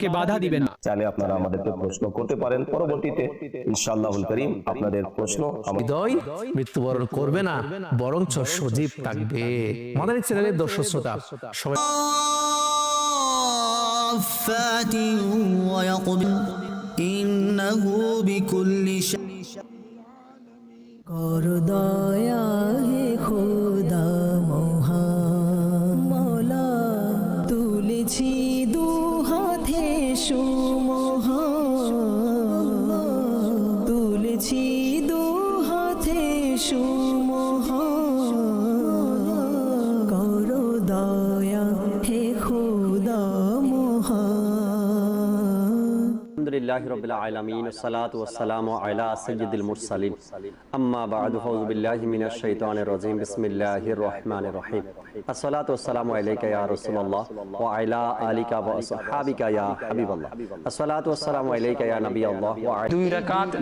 কে বাধা দিবেন না চাইলে আপনারা আমাদেরকে প্রশ্ন করতে পারেন পরবর্তীতে ইনশাআল্লাহুল করিম আপনাদের প্রশ্ন আমরা হৃদয় মৃত্যুবরণ করবে না বরঞ্চ সজীব থাকবে আমাদের চ্যানেলের দর্শক শ্রোতা সবাই صافات ويقبل إنه بكل شيء কর দয়া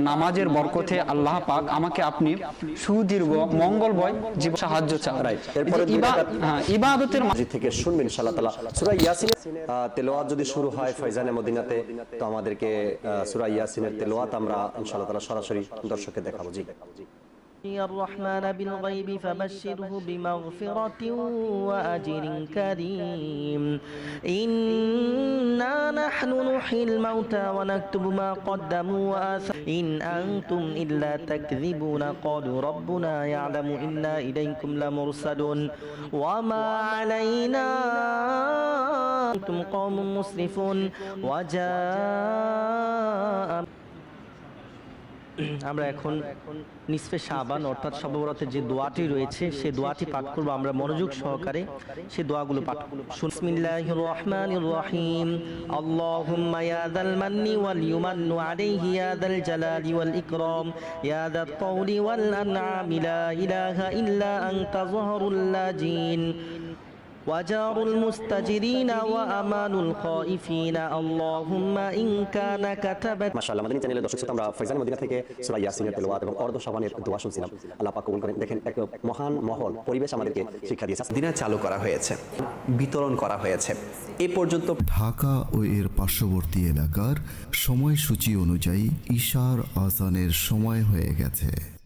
নামাজের আল্লাহ পাক আমাকে আপনি সুদীর্ঘ মঙ্গলময় জীবন সাহায্য হ্যাঁ, ইবাদতের মাঝে থেকে শুনবেন যদি শুরু হয় মদিনাতে তো আমাদেরকে সূরা ইয়াসিনের তেলাওয়াত আমরা ইনশাআল্লাহ তালা সরাসরি দর্শককে দেখাবো। জি। الرحمن بالغيب فبشره بمغفرة وأجر كريم. إنا نحن نحيي الموتى ونكتب ما قدموا وآثارهم إن أنتم إلا تكذبون قالوا ربنا يعلم إنا إليكم لمرسلون. وما علينا أنتم قوم مسرفون. وجاء আমরা এখন নিসফে শাবান, অর্থাৎ সর্ববরতের যে দোয়াটি রয়েছে, সেই দোয়াটি পাঠ করব। আমরা মনোযোগ সহকারে সেই দোয়াগুলো পাঠ করব। বিসমিল্লাহির রহমানির রহিম। আল্লাহুম্মা ইয়া যাল মান্নি ওয়াল ইউমান্নু আলাইহি, ইয়া যাল জালালি ওয়াল ইকরাম, ইয়া যাত তাওলি ওয়াল আনআমি, লা ইলাহা ইল্লা আনতা যহরুল লাজিন وجار المستجرين وأمان الخائفين اللهم إن كان كتبت মাশাআল্লাহ মাদানী চ্যানেলের দর্শক শ্রোতা আমরা ফয়জান মদিনা থেকে সূরা ইয়াসিনের তেলাওয়াত এবং অর্ধ শাবানের দোয়া শুনছিলাম আল্লাহ পাক কবুল করেন দেখেন এক মহান মহল পরিবেশ আমাদেরকে শিক্ষা দিয়েছে দিনে চালু করা হয়েছে বিতরণ করা হয়েছে এ পর্যন্ত ঢাকা ও এর পার্শ্ববর্তী এলাকার সময়সূচি অনুযায়ী ঈশার আজানের সময় হয়ে গেছে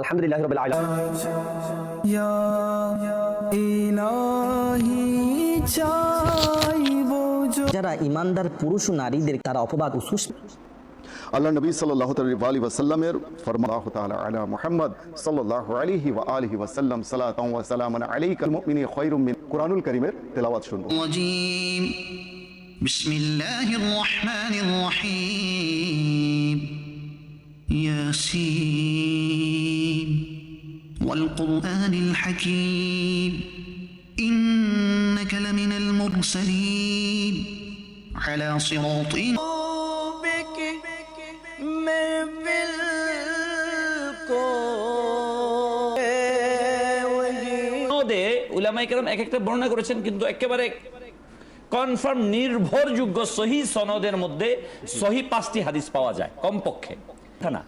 আলহামদুলিল্লাহ রবিল যারা ইমানদার পুরুষ ও নারীদের তারা অপবাদ আল্লাহ নবী সাল্লাহ আলী ওয়াসাল্লামের ফরমাহ তাআলা আলা মুহাম্মদ সাল্লাল্লাহু আলাইহি ওয়া আলিহি ওয়াসাল্লাম সালাতাও ওয়া সালামান আলাইকাল মুমিনি বিসমিল্লাহির রহমানির রহিম। ياسين والقرآن الحكيم إنك لمن المرسلين على صراط সনদে উলামায়ে কেরাম এক একটা বর্ণনা করেছেন কিন্তু একেবারে কনফার্ম নির্ভরযোগ্য সহি সনদের মধ্যে সহি পাঁচটি হাদিস পাওয়া যায় কমপক্ষে মিথ্যা না।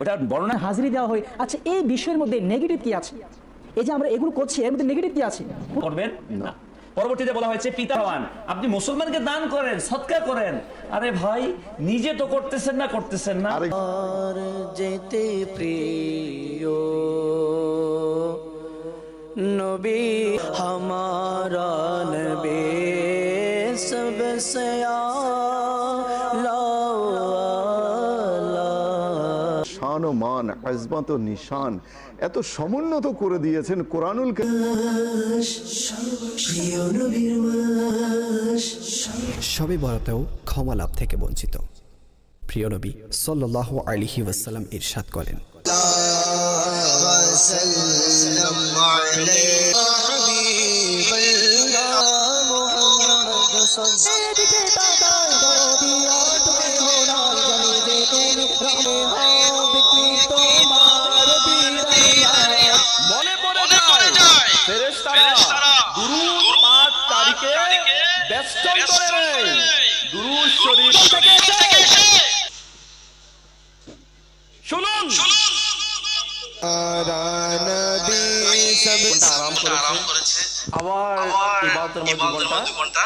ওটা বর্ণনা হাজিরি দেওয়া হয় আচ্ছা এই বিষয়ের মধ্যে নেগেটিভ কি আছে? এই যে আমরা এগুলো করছি এর মধ্যে নেগেটিভ কি আছে? করবেন? না। পরবর্তীতে বলা হয়েছে পিতাবান আপনি মুসলমানকে দান করেন সৎকার করেন। আরে ভাই নিজে তো করতেছেন না করতেছেন না। যেতে প্রিয় নবী হামারা নবী সবসে শান ও মান আজমাত ও নিশান এত সমুন্নত করে দিয়েছেন কোরআনুল কারীম প্রিয় নবীর মাস সবে বরাতেও ক্ষমা লাভ থেকে বঞ্চিত প্রিয় নবী সাল্লাহ আলিহি ওয়াসাল্লাম ইরশাদ করেন وسلم عليه حبيب দুরূদ পাঠ তারিখে বেষ্টন করে দুরূদ শরীফ থেকে শুনুন। আবার ইবাদতের মধ্যে জীবনটা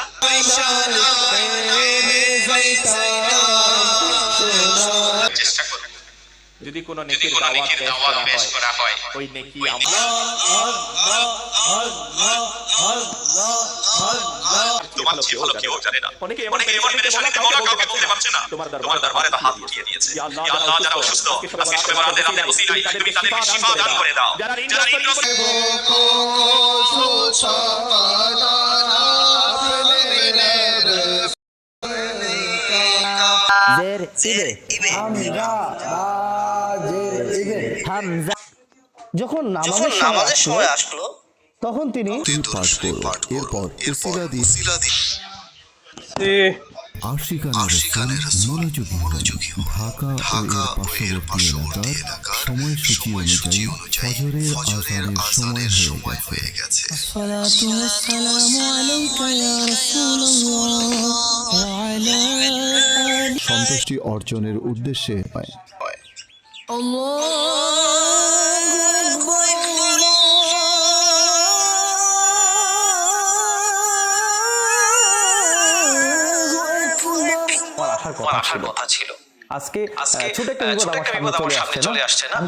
চেষ্টা করুন। যদি কোনো নেকির দাওয়াত পেশ করা হয় ওই নেকি আমরা তোমার চেয়ে ভালো কেউ জানে না। অনেকে এমন পেরেশানিতে বলা কাউকে বলতে পারছে না। তোমার দরবারে হাত উঠিয়ে দিয়েছে। আল্লাহ যারা অসুস্থ আজকে সবে বরাদের আমাদের ওসিলায় তুমি তাদেরকে শিফা দান করে দাও। যারা ইন্দ্রিয় জের ইবে। যখন নামাজের সময় আসলো তখন তিনি পাঠ এরপর ইসিলাদি মনোযোগী অনুযায়ী সময় হয়ে গেছে। সন্তুষ্টি অর্জনের উদ্দেশ্যে হয়। আসার কথা ছিল। আজকে ছোট একটা বিপদ আমার সামনে চলে আসছে না?